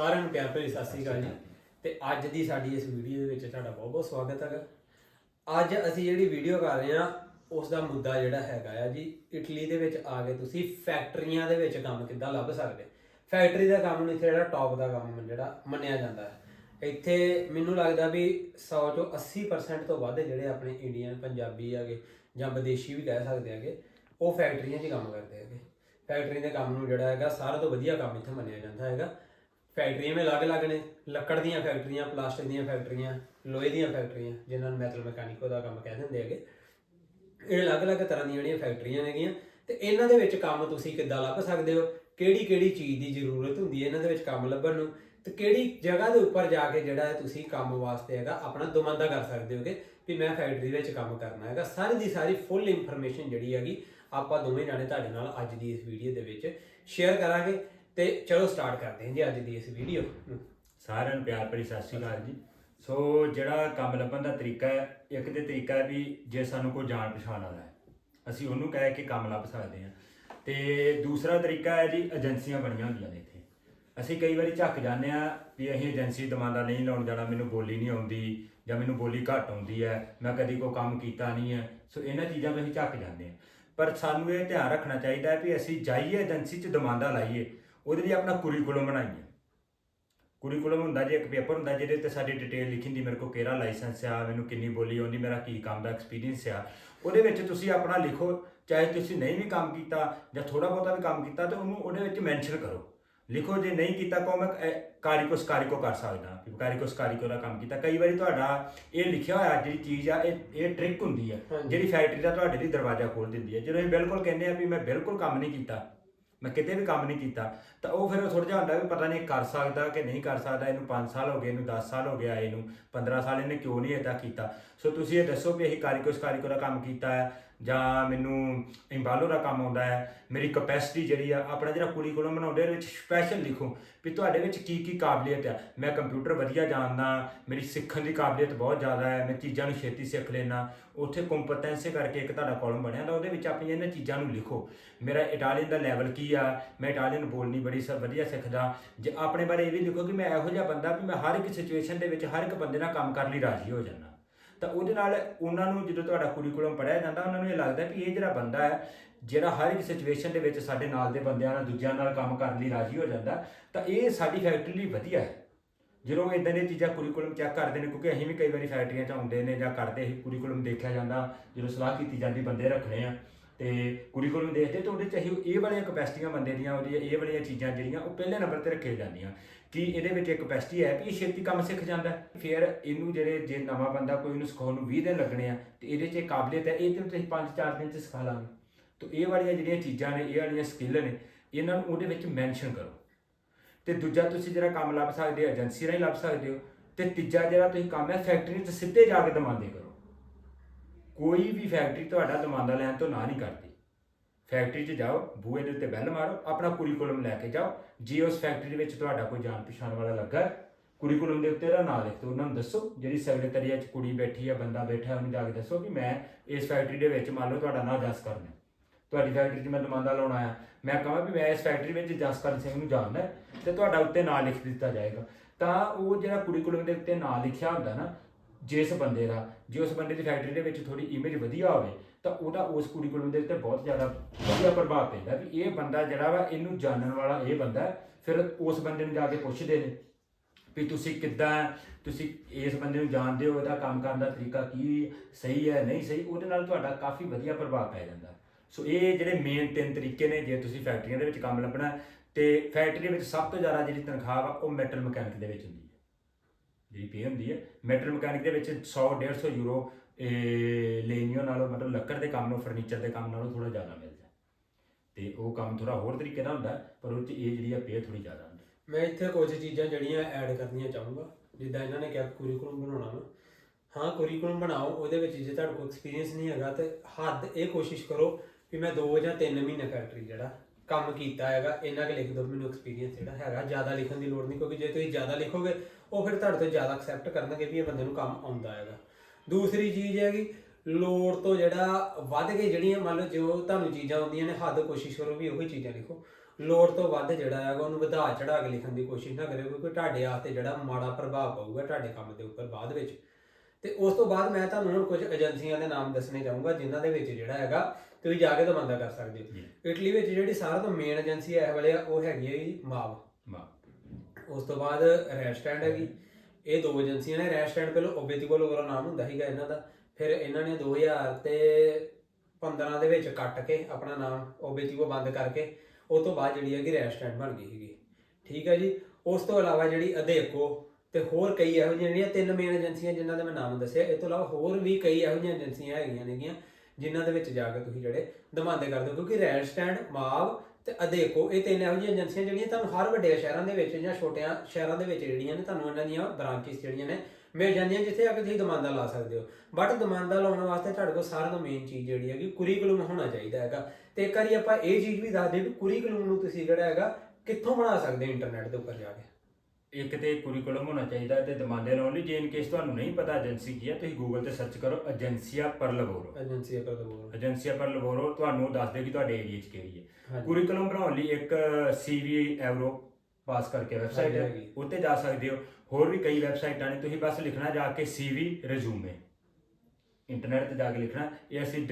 ਸਾਰਿਆਂ ਨੂੰ ਪਿਆਰ ਭਰੀ ਸਤਿ ਸ੍ਰੀ ਅਕਾਲ ਜੀ। ਤੇ ਅੱਜ ਦੀ ਸਾਡੀ ਇਸ ਵੀਡੀਓ ਦੇ ਵਿੱਚ ਤੁਹਾਡਾ ਬਹੁਤ ਬਹੁਤ ਸਵਾਗਤ ਹੈਗਾ। ਅੱਜ ਅਸੀਂ ਜਿਹੜੀ ਵੀਡੀਓ ਕਰ ਰਹੇ ਹਾਂ ਉਸ ਦਾ ਮੁੱਦਾ ਜਿਹੜਾ ਹੈਗਾ ਆ ਜੀ ਇਟਲੀ ਦੇ ਵਿੱਚ ਆ ਕੇ ਤੁਸੀਂ ਫੈਕਟਰੀਆਂ ਦੇ ਵਿੱਚ ਕੰਮ ਕਿੱਦਾਂ ਲੱਭ ਸਕਦੇ? ਫੈਕਟਰੀ ਦਾ ਕੰਮ ਨੂੰ ਇੱਥੇ ਜਿਹੜਾ ਟੌਪ ਦਾ ਕੰਮ ਜਿਹੜਾ ਮੰਨਿਆ ਜਾਂਦਾ ਹੈ। ਇੱਥੇ ਮੈਨੂੰ ਲੱਗਦਾ ਵੀ 100 ਚੋਂ 80% ਤੋਂ ਵੱਧ ਜਿਹੜੇ ਆਪਣੇ ਇੰਡੀਅਨ ਪੰਜਾਬੀ ਹੈਗੇ ਜਾਂ ਵਿਦੇਸ਼ੀ ਵੀ ਕਹਿ ਸਕਦੇ ਹੈਗੇ ਉਹ ਫੈਕਟਰੀਆਂ 'ਚ ਕੰਮ ਕਰਦੇ ਹੈਗੇ। ਫੈਕਟਰੀ ਦੇ ਕੰਮ ਨੂੰ ਜਿਹੜਾ ਹੈਗਾ ਸਾਰਾ ਤੋਂ ਵਧੀਆ ਕੰਮ ਇੱਥੇ ਮੰਨਿਆ ਜਾਂਦਾ ਹੈਗਾ। ਫੈਕਟਰੀਆਂ ਵਿੱਚ ਅਲੱਗ-ਅਲੱਗ ਨੇ, ਲੱਕੜ ਦੀਆਂ ਫੈਕਟਰੀਆਂ, ਪਲਾਸਟਿਕ ਦੀਆਂ ਫੈਕਟਰੀਆਂ, ਲੋਹੇ ਦੀਆਂ ਫੈਕਟਰੀਆਂ, ਜਿਨ੍ਹਾਂ ਨੂੰ ਮੈਟਲ ਮਕੈਨਿਕੋ ਦਾ ਕੰਮ ਕਹਿ ਦਿੰਦੇ ਹੈਗੇ। ਇਹ ਅਲੱਗ-ਅਲੱਗ ਤਰ੍ਹਾਂ ਦੀਆਂ ਜਿਹੜੀਆਂ ਫੈਕਟਰੀਆਂ ਹੈਗੀਆਂ, ਤੇ ਇਹਨਾਂ ਦੇ ਵਿੱਚ ਕੰਮ ਤੁਸੀਂ ਕਿੱਦਾਂ ਲੱਭ ਸਕਦੇ ਹੋ? ਕਿਹੜੀ ਕਿਹੜੀ ਚੀਜ਼ ਦੀ ਜ਼ਰੂਰਤ ਹੁੰਦੀ ਹੈ ਇਹਨਾਂ ਦੇ ਵਿੱਚ ਕੰਮ ਲੱਭਣ ਨੂੰ? ਤੇ ਕਿਹੜੀ ਜਗ੍ਹਾ ਦੇ ਉੱਪਰ ਜਾ ਕੇ ਜਿਹੜਾ ਹੈ ਤੁਸੀਂ ਕੰਮ ਵਾਸਤੇ ਹੈਗਾ, ਆਪਣਾ ਦੁਮੰਦਾ ਕਰ ਸਕਦੇ ਹੋਗੇ ਵੀ ਮੈਂ ਫੈਕਟਰੀ ਵਿੱਚ ਕੰਮ ਕਰਨਾ ਹੈਗਾ। ਸਾਰੀ ਦੀ ਸਾਰੀ ਫੁੱਲ ਇਨਫੋਰਮੇਸ਼ਨ ਜਿਹੜੀ ਹੈਗੀ, ਆਪਾਂ ਦੋਵੇਂ ਜਾਣੇ ਤੁਹਾਡੇ ਨਾਲ ਅੱਜ ਦੀ ਇਸ ਵੀਡੀਓ ਦੇ ਵਿੱਚ ਸ਼ੇਅਰ ਕਰਾਂਗੇ। ਤੇ ਚਲੋ ਸਟਾਰਟ ਕਰਦੇ ਹਾਂ ਜੀ ਅੱਜ ਦੀ ਇਸ ਵੀਡੀਓ ਨੂੰ ਸਾਰਿਆਂ ਨੂੰ ਪਿਆਰ ਭਰੀ ਸਤਿ ਸ਼੍ਰੀ ਅਕਾਲ ਜੀ। ਸੋ ਜਿਹੜਾ ਕੰਮ ਲੱਭਣ ਦਾ ਤਰੀਕਾ ਹੈ, ਇੱਕ ਤੇ ਤਰੀਕਾ ਹੈ ਵੀ ਜੇ ਸਾਨੂੰ ਕੋਈ ਜਾਣ ਪਛਾਣ ਵਾਲਾ ਹੈ, ਅਸੀਂ ਉਹਨੂੰ ਕਹਿ ਕੇ ਕੰਮ ਲੱਭ ਸਕਦੇ ਹਾਂ। ਤੇ ਦੂਸਰਾ ਤਰੀਕਾ ਹੈ ਜੀ, ਏਜੰਸੀਆਂ ਬਣੀਆਂ ਹੁੰਦੀਆਂ ਨੇ ਇੱਥੇ। ਅਸੀਂ ਕਈ ਵਾਰੀ ਝੱਕ ਜਾਂਦੇ ਆ ਵੀ ਅਸੀਂ ਏਜੰਸੀ ਦਮਾਂਦਾ ਨਹੀਂ ਲਾਉਣ ਜਾਣਾ, ਮੈਨੂੰ ਬੋਲੀ ਨਹੀਂ ਆਉਂਦੀ ਜਾਂ ਮੈਨੂੰ ਬੋਲੀ ਘੱਟ ਆਉਂਦੀ ਹੈ, ਮੈਂ ਕਦੀ ਕੋਈ ਕੰਮ ਕੀਤਾ ਨਹੀਂ ਹੈ। ਸੋ ਇਹਨਾਂ ਚੀਜ਼ਾਂ 'ਤੇ ਅਸੀਂ ਝੱਕ ਜਾਂਦੇ ਆ ਪਰ ਸਾਨੂੰ ਇਹ ਧਿਆਨ ਰੱਖਣਾ ਚਾਹੀਦਾ ਹੈ ਵੀ ਅਸੀਂ ਜਾਈਏ, ਏਜੰਸੀ 'ਚ ਦਮਾਂਦਾ ਲਾਈਏ। ਉਹਦੇ ਲਈ ਆਪਣਾ ਕੁਰੀਕੁਲਮ ਬਣਾਈਏ ਕੁਰੀਕੁਲਮ ਹੁੰਦਾ ਜੀ ਇੱਕ ਪੇਪਰ ਹੁੰਦਾ ਜਿਹਦੇ ਤੇ ਸਾਡੀ ਡਿਟੇਲ ਲਿਖੀ ਹੁੰਦੀ ਮੇਰੇ ਕੋਲ ਕਿਹੜਾ ਲਾਇਸੈਂਸ ਆ ਮੈਨੂੰ ਕਿੰਨੀ ਬੋਲੀ ਆਉਂਦੀ ਮੇਰਾ ਕੀ ਕੰਮ ਦਾ ਐਕਸਪੀਰੀਅੰਸ ਆ। ਉਹਦੇ ਵਿੱਚ ਤੁਸੀਂ ਆਪਣਾ ਲਿਖੋ ਚਾਹੇ ਤੁਸੀਂ ਨਹੀਂ ਵੀ ਕੰਮ ਕੀਤਾ ਜਾਂ ਥੋੜਾ ਬਹੁਤਾ ਵੀ ਕੰਮ ਕੀਤਾ ਤੇ ਉਹਨੂੰ ਉਹਦੇ ਵਿੱਚ ਮੈਂਸ਼ਨ ਕਰੋ। ਲਿਖੋ ਜੇ ਨਹੀਂ ਕੀਤਾ ਕੋ ਮੈਂ ਇਹ ਕਾਰਿਕੋਸ ਕਾਰਿਕੋ ਕਰ ਸਕਦਾ ਕਿ ਕਾਰਿਕੋ ਦਾ ਕੰਮ ਕੀਤਾ। ਕਈ ਵਾਰੀ ਤੁਹਾਡਾ ਇਹ ਲਿਖਿਆ ਹੋਇਆ ਜਿਹੜੀ ਚੀਜ਼ ਆ ਇਹ ਇਹ ਟ੍ਰਿਕ ਹੁੰਦੀ ਆ। ਜਿਹੜੀ ਫੈਕਟਰੀ ਦਾ ਤੁਹਾਡੇ ਲਈ ਦਰਵਾਜ਼ਾ ਖੋਲ ਦਿੰਦੀ ਹੈ ਜਦੋਂ ਅਸੀਂ ਬਿਲਕੁਲ ਕਹਿੰਦੇ ਆ ਵੀ ਮੈਂ ਬਿਲਕੁਲ ਕੰਮ ਨਹੀਂ ਕੀਤਾ ਮੈਂ ਕਿਤੇ ਵੀ ਕੰਮ ਨਹੀਂ ਕੀਤਾ, ਤਾਂ ਉਹ ਫਿਰ ਥੋੜਾ ਜਿਹਾ ਹੁੰਦਾ ਵੀ ਪਤਾ ਨਹੀਂ ਕਰ ਸਕਦਾ ਕਿ ਨਹੀਂ ਕਰ ਸਕਦਾ, ਇਹਨੂੰ 5 ਸਾਲ ਹੋ ਗਏ, ਇਹਨੂੰ 10 ਸਾਲ ਹੋ ਗਿਆ, ਇਹਨੂੰ 15 ਸਾਲ ਇਹਨੇ ਕਿਉਂ ਨਹੀਂ ਇਦਾਂ ਕੀਤਾ। ਸੋ ਤੁਸੀਂ ਇਹ ਦੱਸੋ ਵੀ ਅਸੀਂ ਕਾਰਿਕੋਸ ਕਾਰੀਕੋ ਦਾ ਕੰਮ ਕੀਤਾ ਹੈ ਜਾਂ ਮੈਨੂੰ ਇੰਬਾਲੋ ਦਾ ਕੰਮ ਆਉਂਦਾ ਹੈ, ਮੇਰੀ ਕਪੈਸਿਟੀ ਜਿਹੜੀ ਆ, ਆਪਣਾ ਜਿਹੜਾ ਕੁਰੀਕੁਲਮ ਬਣਾਉਂਦੇ ਉਹਦੇ ਵਿੱਚ ਸਪੈਸ਼ਲ ਲਿਖੋ ਵੀ ਤੁਹਾਡੇ ਵਿੱਚ ਕੀ ਕੀ ਕਾਬਲੀਅਤ ਆ। ਮੈਂ ਕੰਪਿਊਟਰ ਵਧੀਆ ਜਾਣਦਾ, ਮੇਰੀ ਸਿੱਖਣ ਦੀ ਕਾਬਲੀਅਤ ਬਹੁਤ ਜ਼ਿਆਦਾ ਹੈ, ਮੈਂ ਚੀਜ਼ਾਂ ਨੂੰ ਛੇਤੀ ਸਿੱਖ ਲੈਣਾ ਉੱਥੇ ਕੰਪੀਟੈਂਸੀ ਕਰਕੇ ਇੱਕ ਤੁਹਾਡਾ ਕਾਲਮ ਬਣਿਆ ਤਾਂ ਉਹਦੇ ਵਿੱਚ ਆਪਣੀਆਂ ਇਹਨਾਂ ਚੀਜ਼ਾਂ ਨੂੰ ਲਿਖੋ। ਮੇਰਾ ਇਟਾਲੀਅਨ ਦਾ ਲੈਵਲ ਕੀ ਆ? ਮੈਂ ਇਟਾਲੀਅਨ ਬੋਲਣੀ ਬੜੀ ਸ ਵਧੀਆ ਸਿੱਖਦਾ। ਜੇ ਆਪਣੇ ਬਾਰੇ ਇਹ ਵੀ ਲਿਖੋ ਕਿ ਮੈਂ ਇਹੋ ਜਿਹਾ ਬੰਦਾ ਵੀ ਮੈਂ ਹਰ ਇੱਕ ਸਿਚੁਏਸ਼ਨ ਦੇ ਵਿੱਚ ਹਰ ਇੱਕ ਬੰਦੇ ਨਾਲ ਕੰਮ ਕਰਨ ਲਈ ਰਾਜ਼ੀ ਹੋ ਜਾਂਦਾ। ਤਾਂ ਉਹਦੇ ਨਾਲ ਉਹਨਾਂ ਨੂੰ ਜਦੋਂ ਤੁਹਾਡਾ ਕੁਰੀਕੁਲਮ ਪੜਿਆ ਜਾਂਦਾ, ਉਹਨਾਂ ਨੂੰ ਇਹ ਲੱਗਦਾ ਕਿ ਇਹ ਜਿਹੜਾ ਬੰਦਾ ਹੈ, ਜਿਹੜਾ ਹਰ ਇੱਕ ਸਿਚੁਏਸ਼ਨ ਦੇ ਵਿੱਚ ਸਾਡੇ ਨਾਲ ਦੇ ਬੰਦਿਆਂ ਨਾਲ, ਦੂਜਿਆਂ ਨਾਲ ਕੰਮ ਕਰਨ ਲਈ ਰਾਜ਼ੀ ਹੋ ਜਾਂਦਾ, ਤਾਂ ਇਹ ਸਾਡੀ ਫੈਕਟਰੀ ਲਈ ਵਧੀਆ ਹੈ। ਜਦੋਂ ਇਦਾਂ ਦੀਆਂ ਚੀਜ਼ਾਂ ਕੁਰੀਕੁਲਮ ਚੈੱਕ ਕਰਦੇ ਨੇ, ਕਿਉਂਕਿ ਅਸੀਂ ਵੀ ਕਈ ਵਾਰੀ ਫੈਕਟਰੀਆਂ 'ਚ ਆਉਂਦੇ ਨੇ ਜਾਂ ਕਰਦੇ ਹੀ ਕੁਰੀਕੁਲਮ ਦੇਖਿਆ ਜਾਂਦਾ, ਜਦੋਂ ਸਲਾਹ ਕੀਤੀ ਜਾਂਦੀ, ਬੰਦੇ ਰੱਖਣੇ ਆ। ਤੇ ਕੁਰੀਕੁਲਮ ਦੇਖਦੇ ਤਾਂ ਉਹਦੇ 'ਚ ਅਸੀਂ ਇਹ ਵਾਲੀਆਂ ਕਪੈਸਿਟੀਆਂ ਬੰਦੇ ਦੀਆਂ, ਉਹਦੀਆਂ ਇਹ ਵਾਲੀਆਂ ਚੀਜ਼ਾਂ ਜਿਹੜੀਆਂ ਉਹ ਪਹਿਲੇ ਨੰਬਰ ਤੇ ਰੱਖੀਆਂ ਜਾਂਦੀਆਂ। ਕਿ ਇਹਦੇ ਵਿੱਚ ਇੱਕ ਕਪੈਸਿਟੀ ਹੈ ਕਿ ਇਹ ਛੇਤੀ ਕੰਮ ਸਿੱਖ ਜਾਂਦਾ ਫਿਰ ਇਹਨੂੰ ਜਿਹੜੇ ਜੇ ਨਵਾਂ ਬੰਦਾ ਕੋਈ ਇਹਨੂੰ ਸਿਖਾਉਣ ਨੂੰ 20 ਦਿਨ ਲੱਗਣੇ ਆ, ਤੇ ਇਹਦੇ 'ਚ ਇਹ ਕਾਬਲੀਅਤ ਹੈ, ਇਹ ਤੇ ਤੁਸੀਂ 5-4 ਦਿਨ 'ਚ ਸਿਖਾ ਲਾਂਗੇ। ਤਾਂ ਇਹ ਵਾਲੀਆਂ ਜਿਹੜੀਆਂ ਚੀਜ਼ਾਂ ਨੇ, ਇਹ ਵਾਲੀਆਂ ਸਕਿੱਲ ਨੇ, ਇਹਨਾਂ ਨੂੰ ਉਹਦੇ ਵਿੱਚ ਮੈਂਸ਼ਨ ਕਰੋ। ਤੇ ਦੂਜਾ ਤੁਸੀਂ ਜਿਹੜਾ ਕੰਮ ਲੱਭ ਸਕਦੇ ਹੋ ਏਜੰਸੀ ਰਾਹੀਂ ਲੱਭ ਸਕਦੇ ਹੋ, ਤੇ ਤੀਜਾ ਜਿਹੜਾ ਤੁਸੀਂ ਕੰਮ ਹੈ ਫੈਕਟਰੀ 'ਚ ਸਿੱਧੇ ਜਾ ਕੇ ਦਮਾਂਦੇ ਕਰੋ। ਕੋਈ ਵੀ ਫੈਕਟਰੀ ਤੁਹਾਡਾ ਦਮਾਂਦਾ ਲੈਣ ਤੋਂ ਨਾ ਨਹੀਂ ਕਰਦੀ। ਫੈਕਟਰੀ 'ਚ ਜਾਓ ਬੂਹੇ ਦੇ ਉੱਤੇ ਬੈਲ ਮਾਰੋ ਆਪਣਾ ਕੁਰੀਕੁਲਮ ਲੈ ਕੇ ਜਾਓ। ਜੇ ਉਸ ਫੈਕਟਰੀ ਦੇ ਵਿੱਚ ਤੁਹਾਡਾ ਕੋਈ ਜਾਣ ਪਛਾਣ ਵਾਲਾ ਲੱਗਾ ਕੁਰੀਕੁਲਮ ਦੇ ਉੱਤੇ ਦਾ ਨਾਂ ਲਿਖ ਦਿਓ ਉਹਨਾਂ ਨੂੰ ਦੱਸੋ। ਜਿਹੜੀ ਸੈਕਟਰੀਆ 'ਚ ਕੁੜੀ ਬੈਠੀ ਆ ਬੰਦਾ ਬੈਠਾ ਉਹਨੂੰ ਜਾ ਕੇ ਦੱਸੋ ਕਿ ਮੈਂ ਇਸ ਫੈਕਟਰੀ ਦੇ ਵਿੱਚ ਮੰਨ ਲਓ ਤੁਹਾਡਾ ਨਾਂ ਜਸ ਕਰਨਾ ਤੁਹਾਡੀ ਫੈਕਟਰੀ 'ਚ ਮੈਂ ਦਮਾਂਦਾ ਲਾਉਣਾ ਆਇਆ। ਮੈਂ ਕਹਾਂ ਵੀ ਮੈਂ ਇਸ ਫੈਕਟਰੀ ਵਿੱਚ ਜਸਕਰਨ ਸਿੰਘ ਨੂੰ ਜਾਣਦਾ ਹੈ, ਤੇ ਤੁਹਾਡਾ ਉੱਤੇ ਨਾਂ ਲਿਖ ਦਿੱਤਾ ਜਾਏਗਾ। ਤਾਂ ਉਹ ਜਿਹੜਾ ਕੁਰੀਕੁਲਮ ਦੇ ਉੱਤੇ ਨਾਂ ਲਿਖਿਆ ਹੁੰਦਾ ਨਾ ਜਿਸ ਬੰਦੇ ਦਾ ਜੇ ਉਸ ਬੰਦੇ ਦੀ ਫੈਕਟਰੀ ਦੇ ਵਿੱਚ ਥੋੜੀ ਇਮੇਜ ਵਧੀਆ ਹੋਵੇ ਤਾਂ ਉਹਦਾ ਉਸ ਕੁੜੀ ਕੁਰੀਕੁਲਮ ਦੇ ਉੱਤੇ ਬਹੁਤ ਜ਼ਿਆਦਾ ਵਧੀਆ ਪ੍ਰਭਾਵ ਪੈਂਦਾ ਵੀ ਇਹ ਬੰਦਾ ਜਿਹੜਾ ਵਾ ਇਹਨੂੰ ਜਾਣਨ ਵਾਲਾ ਇਹ ਬੰਦਾ ਹੈ। ਫਿਰ ਉਸ ਬੰਦੇ ਨੂੰ ਜਾ ਕੇ ਪੁੱਛਦੇ ਨੇ ਵੀ ਤੁਸੀਂ ਕਿੱਦਾਂ ਤੁਸੀਂ ਇਸ ਬੰਦੇ ਨੂੰ ਜਾਣਦੇ ਹੋ ਇਹਦਾ ਕੰਮ ਕਰਨ ਦਾ ਤਰੀਕਾ ਕੀ ਸਹੀ ਹੈ ਨਹੀਂ ਸਹੀ ਉਹਦੇ ਨਾਲ ਤੁਹਾਡਾ ਕਾਫੀ ਵਧੀਆ ਪ੍ਰਭਾਵ ਪੈ ਜਾਂਦਾ ਸੋ ਇਹ ਜਿਹੜੇ ਮੇਨ ਤਿੰਨ ਤਰੀਕੇ ਨੇ ਜੇ ਤੁਸੀਂ ਫੈਕਟਰੀਆਂ ਦੇ ਵਿੱਚ ਕੰਮ ਲੱਭਣਾ ਹੈ, ਤੇ ਫੈਕਟਰੀ ਦੇ ਵਿੱਚ ਸਭ ਤੋਂ ਜ਼ਿਆਦਾ ਜਿਹੜੀ ਤਨਖਾਹ ਆ ਉਹ ਮੈਟਲ ਮਕੈਨਿਕ ਦੇ ਵਿੱਚ ਹੁੰਦੀ ਹੈ ਜਿਹੜੀ ਪੇ ਹੁੰਦੀ ਹੈ। ਮੈਟਰ ਮਕੈਨਿਕ ਦੇ ਵਿੱਚ 100 150 ਯੂਰੋ ਇਹ ਲੈਨੀਓ ਨਾਲੋਂ ਮਤਲਬ ਲੱਕੜ ਦੇ ਕੰਮ ਨੂੰ ਫਰਨੀਚਰ ਦੇ ਕੰਮ ਨਾਲੋਂ ਥੋੜਾ ਜ਼ਿਆਦਾ ਮਿਲਦਾ ਹੈ। ਤੇ ਉਹ ਕੰਮ ਥੋੜਾ ਹੋਰ ਤਰੀਕੇ ਨਾਲ ਹੁੰਦਾ, ਪਰ ਉਹ 'ਚ ਇਹ ਜਿਹੜੀ ਆ ਪੇ ਥੋੜੀ ਜ਼ਿਆਦਾ ਹੁੰਦੀ। ਮੈਂ ਇੱਥੇ ਕੁਝ ਚੀਜ਼ਾਂ ਜਿਹੜੀਆਂ ਐਡ ਕਰਨੀਆਂ ਚਾਹੂੰਗਾ, ਜਿੱਦਾਂ ਇਹਨਾਂ ਨੇ ਕਿਹਾ ਕੁਰੀਕੁਲਮ ਬਣਾਉਣਾ ਵਾ। ਹਾਂ ਕੁਰੀਕੁਲਮ ਬਣਾਓ, ਉਹਦੇ ਵਿੱਚ ਜੇ ਤੁਹਾਡੇ ਕੋਲ ਐਕਸਪੀਰੀਅੰਸ ਨਹੀਂ ਹੈਗਾ, ਤੇ ਹੱਦ, ਇਹ ਕੋਸ਼ਿਸ਼ ਕਰੋ ਕਿ ਮੈਂ 2 ਜਾਂ 3 ਮਹੀਨੇ ਫੈਕਟਰੀ ਜਿਹੜਾ ਕੰਮ ਕੀਤਾ ਹੈਗਾ ਇਹਨਾਂ ਕੇ ਲਿਖ ਦਿਓ, ਮੈਨੂੰ ਐਕਸਪੀਰੀਅੰਸ ਜਿਹੜਾ ਹੈਗਾ, ਜ਼ਿਆਦਾ ਲਿਖਣ ਦੀ ਲੋੜ ਨਹੀਂ, ਕਿਉਂਕਿ ਜੇ ਤੁਸੀਂ ਜ਼ਿਆਦਾ ਲਿਖੋਗੇ, ਉਹ ਫਿਰ ਤੁਹਾਡੇ ਤੋਂ ਜ਼ਿਆਦਾ ਐਕਸੈਪਟ ਕਰਨਗੇ ਵੀ ਇਹ ਬੰਦੇ ਨੂੰ ਕੰਮ ਆਉਂਦਾ ਹੈਗਾ। ਦੂਸਰੀ ਚੀਜ਼ ਹੈਗੀ ਲੋੜ ਤੋਂ ਜਿਹੜਾ ਵੱਧ ਕੇ ਜਿਹੜੀਆਂ ਮੰਨ ਲਓ ਜੋ ਤੁਹਾਨੂੰ ਚੀਜ਼ਾਂ ਆਉਂਦੀਆਂ ਨੇ, ਹੱਦ ਕੋਸ਼ਿਸ਼ ਕਰੋ ਵੀ ਉਹੀ ਚੀਜ਼ਾਂ ਲਿਖੋ। ਲੋੜ ਤੋਂ ਵੱਧ ਜਿਹੜਾ ਹੈਗਾ, ਉਹਨੂੰ ਵਧਾ ਚੜਾ ਕੇ ਲਿਖਣ ਦੀ ਕੋਸ਼ਿਸ਼ ਨਾ ਕਰਿਓ, ਕਿਉਂਕਿ ਤੁਹਾਡੇ ਆਪ ਜਿਹੜਾ ਮਾੜਾ ਪ੍ਰਭਾਵ ਪਊਗਾ ਤੁਹਾਡੇ ਕੰਮ ਦੇ ਉੱਪਰ ਬਾਅਦ ਵਿੱਚ। ਤੇ ਉਸ ਤੋਂ ਬਾਅਦ ਮੈਂ ਤੁਹਾਨੂੰ ਹੁਣ ਕੁਝ ਏਜੰਸੀਆਂ ਦੇ ਨਾਮ ਦੱਸਣੇ ਚਾਹੂੰਗਾ, ਜਿਨ੍ਹਾਂ ਦੇ ਵਿੱਚ ਜਿਹੜਾ ਹੈਗਾ ਤੁਸੀਂ ਜਾ ਕੇ ਦਮੰਦਾ ਕਰ ਸਕਦੇ ਹੋ। ਜੀ। ਇਟਲੀ ਵਿੱਚ ਜਿਹੜੀ ਸਾਰਿਆਂ ਤੋਂ ਮੇਨ ਏਜੰਸੀ ਹੈ ਇਹ ਵਾਲੇ ਆ ਉਹ ਹੈਗੀ ਹੈ ਜੀ ਮਾਵ। ਵਾਹ ਉਸ ਤੋਂ ਬਾਅਦ ਰੈਸਟੈਂਡ ਹੈਗੀ। ਇਹ ਦੋ ਏਜੰਸੀਆਂ ਨੇ ਰੈਸਟੈਂਡ ਪਹਿਲਾਂ ਓਬੇਟਿਕੋਲ ਵਗੈਰਾ ਨਾਮ ਹੁੰਦਾ ਸੀਗਾ ਇਹਨਾਂ ਦਾ। ਫਿਰ ਇਹਨਾਂ ਨੇ 2000 ਤੇ 15 ਦੇ ਵਿੱਚ ਕੱਟ ਕੇ ਆਪਣਾ ਨਾਮ ਓਬੇਟਿਕੋ ਬੰਦ ਕਰਕੇ ਉਸ ਤੋਂ ਬਾਅਦ ਜਿਹੜੀ ਹੈਗੀ ਰੈਸਟੈਂਡ ਬਣ ਗਈ ਸੀਗੀ। ਠੀਕ ਹੈ ਜੀ? ਉਸ ਤੋਂ ਇਲਾਵਾ ਜਿਹੜੀ ਅਧੇਕੋ ਤੇ ਹੋਰ ਕਈ ਇਹੋ ਜਿਹੀਆਂ ਜਿਹੜੀਆਂ ਤਿੰਨ ਮੇਨ ਏਜੰਸੀਆਂ ਜਿਨ੍ਹਾਂ ਦੇ ਮੈਂ ਨਾਮ ਦੱਸਿਆ ਇਹ ਤੋਂ ਇਲਾਵਾ ਹੋਰ ਵੀ ਕਈ ਇਹੋ ਜਿਹੀਆਂ ਏਜੰਸੀਆਂ ਹੈਗੀਆਂ ਨੇਗੀਆਂ। ਜਿਨ੍ਹਾਂ ਦੇ ਵਿੱਚ ਜਾ ਕੇ ਤੁਸੀਂ ਜਿਹੜੇ ਦਮਾਂਦੇ ਕਰਦੇ ਹੋ, ਕਿਉਂਕਿ ਰੈਲ ਸਟੈਂਡ ਮਾਵ ਤੇ ਅਦੇਕੋ, ਇਹ ਤਿੰਨ ਇਹੋ ਜਿਹੀਆਂ ਏਜੰਸੀਆਂ ਜਿਹੜੀਆਂ ਤੁਹਾਨੂੰ ਹਰ ਵੱਡੇ ਸ਼ਹਿਰਾਂ ਦੇ ਵਿੱਚ ਜਾਂ ਛੋਟਿਆਂ ਸ਼ਹਿਰਾਂ ਦੇ ਵਿੱਚ ਜਿਹੜੀਆਂ ਨੇ, ਤੁਹਾਨੂੰ ਇਹਨਾਂ ਦੀਆਂ ਬ੍ਰਾਂਚਿਸ ਜਿਹੜੀਆਂ ਨੇ, ਮਿਲ ਜਾਂਦੀਆਂ ਜਿੱਥੇ ਆ ਕੇ ਤੁਸੀਂ ਦਮਾਂਦਾ ਲਾ ਸਕਦੇ ਹੋ। ਬਟ ਦਮਾਂਦਾ ਲਾਉਣ ਵਾਸਤੇ ਤੁਹਾਡੇ ਕੋਲ ਸਾਰਿਆਂ ਤੋਂ ਮੇਨ ਚੀਜ਼ ਜਿਹੜੀ ਹੈਗੀ ਕੁਰੀਕੁਲਮ ਹੋਣਾ ਚਾਹੀਦਾ ਹੈਗਾ। ਤੇ ਇੱਕ ਵਾਰੀ ਆਪਾਂ ਇਹ ਚੀਜ਼ ਵੀ ਦੱਸ ਦਈਏ ਵੀ ਕੁਰੀਕੁਲਮ ਨੂੰ ਤੁਸੀਂ ਜਿਹੜਾ ਹੈਗਾ ਕਿੱਥੋਂ ਬਣਾ ਸਕਦੇ ਹੋ ਇੰਟਰਨੈਟ ਦੇ ਉੱਪਰ ਜਾ ਕੇ? ਇੱਕ ਤੇ ਕੁਰੀਕੁਲਮ ਹੋਣਾ ਚਾਹੀਦਾ ਤੇ ਦਮਾਂਦੇ ਲਾਉਣ ਲਈ ਜੇ ਇਨ ਕੇਸ ਤੁਹਾਨੂੰ ਨਹੀਂ ਪਤਾ ਏਜੰਸੀ ਕੀ ਹੈ ਤੁਸੀਂ ਗੂਗਲ ਤੇ ਸਰਚ ਕਰੋ ਏਜੰਸੀਆ ਪਰ ਲਵੋਰੋ ਏਜੰਸੀ ਅਕਰ ਤੋਂ ਬੋਲ ਏਜੰਸੀਆ ਪਰ ਲਵੋਰੋ ਤੁਹਾਨੂੰ ਦੱਸ ਕਿ ਤੁਹਾਡੇ ਏਰੀਆ 'ਚ ਕਿਹੜੀ ਹੈ ਕੁਰੀਕੁਲਮ ਬਣਾਉਣ ਲਈ ਇੱਕ ਸੀਵੀ ਐਵਰੋ ਪਾਸ ਕਰਕੇ ਵੈਬਸਾਈਟ ਹੈ। ਉੱਤੇ ਜਾ ਸਕਦੇ ਹੋ। ਹੋਰ ਵੀ ਕਈ ਵੈਬਸਾਈਟਾਂ ਨੇ ਤੁਸੀਂ ਬਸ ਲਿਖਣਾ ਜਾ ਕੇ ਸੀਵੀ ਰਿਜ਼ੂਮੇ ਇੰਟਰਨੈਟ ਤੇ ਜਾ ਕੇ ਲਿਖਣਾ ਇਹ ਅਸੀਂ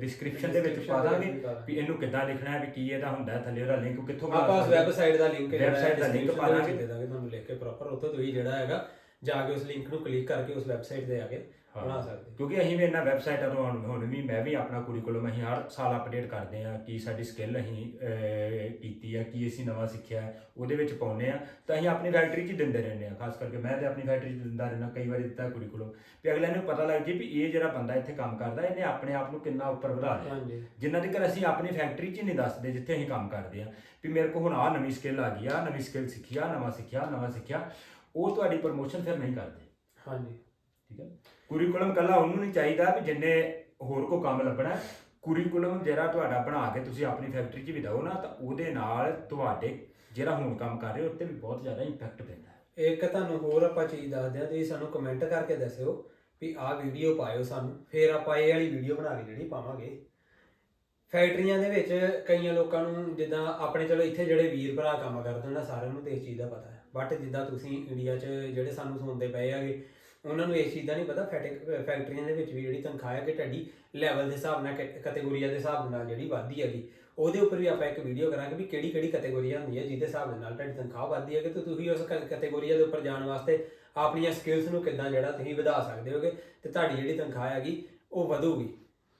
ਡਿਸਕ੍ਰਿਪਸ਼ਨ ਦੇ ਵਿੱਚ ਪਾ ਦਾਂਗੇ ਵੀ ਇਹਨੂੰ ਕਿੱਦਾਂ ਲਿਖਣਾ ਹੈ ਵੀ ਕੀ ਇਹਦਾ ਹੁੰਦਾ ਥੱਲੇ ਉਹਦਾ ਲਿੰਕ ਕਿੱਥੋਂ ਆਪਾਂ। ਵੈਬਸਾਈਟ ਦਾ ਲਿੰਕ Website ਦਾ link ਪਾ ਦਾਂਗੇ। ਦੇ ਦਾਂਗੇ ਤੁਹਾਨੂੰ ਲਿਖ ਕੇ ਪ੍ਰੋਪਰ ਉੱਥੇ ਤੁਸੀਂ ਜਿਹੜਾ ਹੈਗਾ ਜਾ ਕੇ ਉਸ ਲਿੰਕ ਨੂੰ ਕਲਿੱਕ ਕਰਕੇ ਉਸ ਵੈਬਸਾਈਟ ਤੇ ਆ ਕੇ ਹਾਂ। ਬਣਾ ਸਕਦੇ। ਕਿਉਂਕਿ ਅਸੀਂ ਵੀ ਇਹਨਾਂ ਵੈਬਸਾਈਟਾਂ ਤੋਂ ਹੁਣ ਹੁਣ ਵੀ ਮੈਂ ਵੀ ਆਪਣਾ ਕੁਰੀਕੁਲਮ ਅਸੀਂ ਹਰ ਸਾਲ ਅਪਡੇਟ ਕਰਦੇ ਆ ਕੀ ਸਾਡੀ ਸਕਿੱਲ ਅਸੀਂ ਅਹ, ਕੀਤੀ ਆ ਕੀ ਅਸੀਂ ਨਵਾਂ ਸਿੱਖਿਆ ਹੈ, ਉਹਦੇ ਵਿੱਚ ਪਾਉਂਦੇ ਆ ਤਾਂ ਅਸੀਂ ਆਪਣੀ ਫੈਕਟਰੀ 'ਚ ਹੀ ਦਿੰਦੇ ਰਹਿੰਦੇ ਆ ਖਾਸ ਕਰਕੇ ਮੈਂ ਤੇ ਆਪਣੀ ਫੈਕਟਰੀ 'ਚ ਦਿੰਦਾ ਰਹਿਣਾ ਕਈ ਵਾਰੀ ਦਿੱਤਾ ਕੁਰੀਕੁਲਮ ਵੀ ਅਗਲੇ ਨੂੰ ਪਤਾ ਲੱਗ ਜੇ ਵੀ ਇਹ ਜਿਹੜਾ ਬੰਦਾ ਇੱਥੇ ਕੰਮ ਕਰਦਾ ਇਹਨੇ ਆਪਣੇ ਆਪ ਨੂੰ ਕਿੰਨਾ ਉੱਪਰ ਵਧਾ ਲਿਆ। ਹਾਂਜੀ। ਜਿੰਨਾ ਤੱਕ ਅਸੀਂ ਆਪਣੀ ਫੈਕਟਰੀ 'ਚ ਹੀ ਨਹੀਂ ਦੱਸਦੇ ਜਿੱਥੇ ਅਸੀਂ ਕੰਮ ਕਰਦੇ ਆ ਵੀ ਮੇਰੇ ਕੋਲ ਹੁਣ ਆ ਨਵੀਂ ਸਕਿੱਲ ਆ ਗਈ ਆ ਨਵੀਂ ਸਕਿੱਲ ਸਿੱਖੀ ਆ ਨਵਾਂ ਸਿੱਖਿਆ ਨਵਾਂ ਸਿੱਖਿਆ। ਉਹ ਤੁਹਾਡੀ ਪ੍ਰਮੋਸ਼ਨ ਫਿਰ ਨਹੀਂ ਕਰਦੇ। ਹਾਂਜੀ। ਠੀਕ ਹੈ? ਕੁਰੀਕੁਲਮ ਕੱਲਾ ਉਹਨੂੰ ਨਹੀਂ ਚਾਹੀਦਾ ਵੀ ਜਿੰਨੇ ਹੋਰ ਕੋ ਕੰਮ ਲੱਭਣਾ ਕੁਰੀਕੁਲਮ ਜਿਹੜਾ ਤੁਹਾਡਾ ਬਣਾ ਕੇ ਤੁਸੀਂ ਆਪਣੀ ਫੈਕਟਰੀ 'ਚ ਵੀ ਦਿਓ ਨਾ ਤਾਂ ਉਹਦੇ ਨਾਲ ਤੁਹਾਡੇ ਜਿਹੜਾ ਹੁਣ ਕੰਮ ਕਰ ਰਹੇ ਹੋ ਉੱਤੇ ਵੀ ਬਹੁਤ ਜ਼ਿਆਦਾ ਇੰਪੈਕਟ ਪੈਂਦਾ ਹੈ। ਇੱਕ ਤੁਹਾਨੂੰ ਹੋਰ ਆਪਾਂ ਚੀਜ਼ ਦੱਸਦੇ ਆ ਤੁਸੀਂ ਸਾਨੂੰ ਕਮੈਂਟ ਕਰਕੇ ਦੱਸਿਓ ਵੀ ਆਹ ਵੀਡੀਓ ਪਾਇਓ ਸਾਨੂੰ ਫਿਰ ਆਪਾਂ ਇਹ ਵਾਲੀ ਵੀਡੀਓ ਬਣਾ ਕੇ ਜਿਹੜੀ ਪਾਵਾਂਗੇ। ਫੈਕਟਰੀਆਂ ਦੇ ਵਿੱਚ ਕਈਆਂ ਲੋਕਾਂ ਨੂੰ ਜਿੱਦਾਂ ਆਪਣੇ ਚਲੋ ਇੱਥੇ ਜਿਹੜੇ ਵੀਰ ਭਰਾ ਕੰਮ ਕਰਦੇ ਨੇ ਸਾਰਿਆਂ ਨੂੰ ਤੇ ਇਸ ਚੀਜ਼ ਦਾ ਪਤਾ ਹੈ। ਬਟ ਜਿੱਦਾਂ ਤੁਸੀਂ ਇੰਡੀਆ 'ਚ ਜਿਹੜੇ ਸਾਨੂੰ ਸੁਣਦੇ ਪਏ ਹੈਗੇ, ਉਹਨਾਂ ਨੂੰ ਇਸ ਚੀਜ਼ ਦਾ ਨਹੀਂ ਪਤਾ ਫੈਟਿਕ- ਫੈਕਟਰੀਆਂ ਦੇ ਵਿੱਚ ਵੀ ਜਿਹੜੀ ਤਨਖਾਹ ਹੈ ਕਿ ਤੁਹਾਡੀ ਲੈਵਲ ਦੇ ਹਿਸਾਬ ਨਾਲ ਕੈਟਾਗੋਰੀਆਂ ਦੇ ਹਿਸਾਬ ਨਾਲ ਜਿਹੜੀ ਵੱਧਦੀ ਹੈਗੀ। ਉਹਦੇ ਉੱਪਰ ਵੀ ਆਪਾਂ ਇੱਕ ਵੀਡੀਓ ਕਰਾਂਗੇ ਵੀ ਕਿਹੜੀ ਕਿਹੜੀ ਕਟੈਗੋਰੀਆਂ ਹੁੰਦੀ ਹੈ, ਜਿਹਦੇ ਹਿਸਾਬ ਦੇ ਨਾਲ ਤੁਹਾਡੀ ਤਨਖਾਹ ਵੱਧਦੀ ਹੈ ਕਿ ਤੁਸੀਂ ਉਸ ਕੈਟਾਗੋਰੀਆਂ ਦੇ ਉੱਪਰ ਜਾਣ ਵਾਸਤੇ ਆਪਣੀਆਂ ਸਕਿੱਲਸ ਨੂੰ ਕਿੱਦਾਂ ਜਿਹੜਾ ਤੁਸੀਂ ਵਧਾ ਸਕਦੇ ਹੋਗੇ, ਤੇ ਤੁਹਾਡੀ ਜਿਹੜੀ ਤਨਖਾਹ ਹੈਗੀ ਉਹ ਵਧੂਗੀ।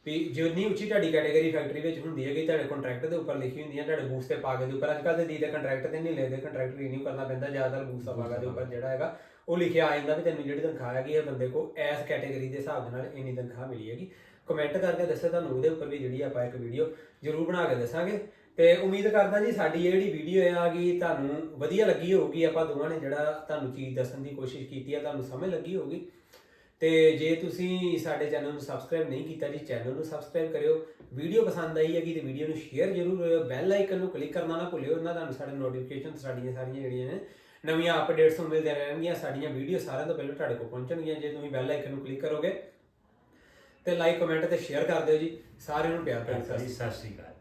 ਵੀ ਜਿੰਨੀ ਉੱਚੀ ਤੁਹਾਡੀ ਕੈਟਾਗਰੀ ਫੈਕਟਰੀ ਵਿੱਚ ਹੁੰਦੀ ਹੈਗੀ, ਤੁਹਾਡੇ ਕੰਟਰੈਕਟ ਦੇ ਉੱਪਰ ਲਿਖੀ ਹੁੰਦੀ ਹੈ ਤੁਹਾਡੇ ਬੂਸ ਤੇ ਪਾਗੇ ਦੇ ਉੱਪਰ ਅੱਜ ਕੱਲ੍ਹ ਤੇ ਦੀ ਦੇ ਕੰਟਰੈਕਟ ਤੇ ਨਹੀਂ ਲੈਂਦੇ ਕੰਟਰੈਕਟ ਰੀਨਿਊ ਕਰਨਾ ਪੈਂਦਾ, ਜ਼ਿਆਦਾਤਰ ਬੂਸ ਪਾਗਾ ਦੇ ਉੱਪਰ ਜਿਹੜਾ ਹੈਗਾ, ਉਹ ਲਿਖਿਆ ਆ ਜਾਂਦਾ ਵੀ ਤੈਨੂੰ ਜਿਹੜੀ ਤਨਖਾਹ ਹੈਗੀ ਇਹ ਬੰਦੇ ਕੋ ਐਸ ਕੈਟਾਗਰੀ ਦੇ ਹਿਸਾਬ ਦੇ ਨਾਲ ਇੰਨੀ ਤਨਖਾਹ ਮਿਲੀ ਹੈਗੀ। ਕਮੈਂਟ ਕਰਕੇ ਦੱਸੋ ਤੁਹਾਨੂੰ ਉਹਦੇ ਉੱਪਰ ਵੀ ਜਿਹੜੀ ਆਪਾਂ ਇੱਕ ਵੀਡੀਓ ਜ਼ਰੂਰ ਬਣਾ ਕੇ ਦੱਸਾਂਗੇ। ਤੇ ਉਮੀਦ ਕਰਦਾ ਜੀ ਸਾਡੀ ਇਹ ਜਿਹੜੀ ਵੀਡੀਓ ਆ ਗਈ, ਤੁਹਾਨੂੰ ਵਧੀਆ ਲੱਗੀ ਹੋਊਗੀ, ਆਪਾਂ ਦੋਵਾਂ ਨੇ ਜਿਹੜਾ ਤੁਹਾਨੂੰ ਚੀਜ਼ ਦੱਸਣ ਦੀ ਕੋਸ਼ਿਸ਼ ਕੀਤੀ ਆ, ਤੁਹਾਨੂੰ ਸਮਝ ਲੱਗੀ ਹੋਊਗੀ। ਤੇ ਜੇ ਤੁਸੀਂ ਸਾਡੇ ਚੈਨਲ ਨੂੰ ਸਬਸਕ੍ਰਾਈਬ ਨਹੀਂ ਕੀਤਾ ਜੀ ਚੈਨਲ ਨੂੰ ਸਬਸਕ੍ਰਾਈਬ ਕਰਿਓ। ਵੀਡੀਓ ਪਸੰਦ ਆਈ ਹੈਗੀ ਤੇ ਵੀਡੀਓ ਨੂੰ ਸ਼ੇਅਰ ਜ਼ਰੂਰ ਕਰਿਓ ਬੈਲ ਆਈਕਨ ਨੂੰ ਕਲਿੱਕ ਕਰਨਾ ਨਾ ਭੁੱਲਿਓ। ਉਹਨਾਂ ਤੁਹਾਨੂੰ ਸਾਡੇ ਨੋਟੀਫਿਕੇਸ਼ਨ ਸਾਡੀਆਂ ਸਾਰੀਆਂ ਜਿਹੜੀਆਂ ਨੇ ਨਵੀਆਂ ਅਪਡੇਟਸ ਮਿਲਦੇ ਰਹਿਣਗੀਆਂ। ਸਾਡੀਆਂ ਵੀਡੀਓ ਸਾਰਿਆਂ ਤੋਂ ਪਹਿਲਾਂ ਤੁਹਾਡੇ ਕੋਲ ਪਹੁੰਚਣਗੀਆਂ। ਜੇ ਤੁਸੀਂ ਬੈਲ ਆਈਕਨ ਨੂੰ ਕਲਿੱਕ ਕਰੋਗੇ ਤੇ ਲਾਈਕ ਕਮੈਂਟ ਤੇ ਸ਼ੇਅਰ ਕਰ ਦਿਓ ਜੀ। ਸਾਰਿਆਂ ਨੂੰ ਪਿਆਰ ਭਰੀ ਸਤਿ ਸ਼੍ਰੀ ਅਕਾਲ।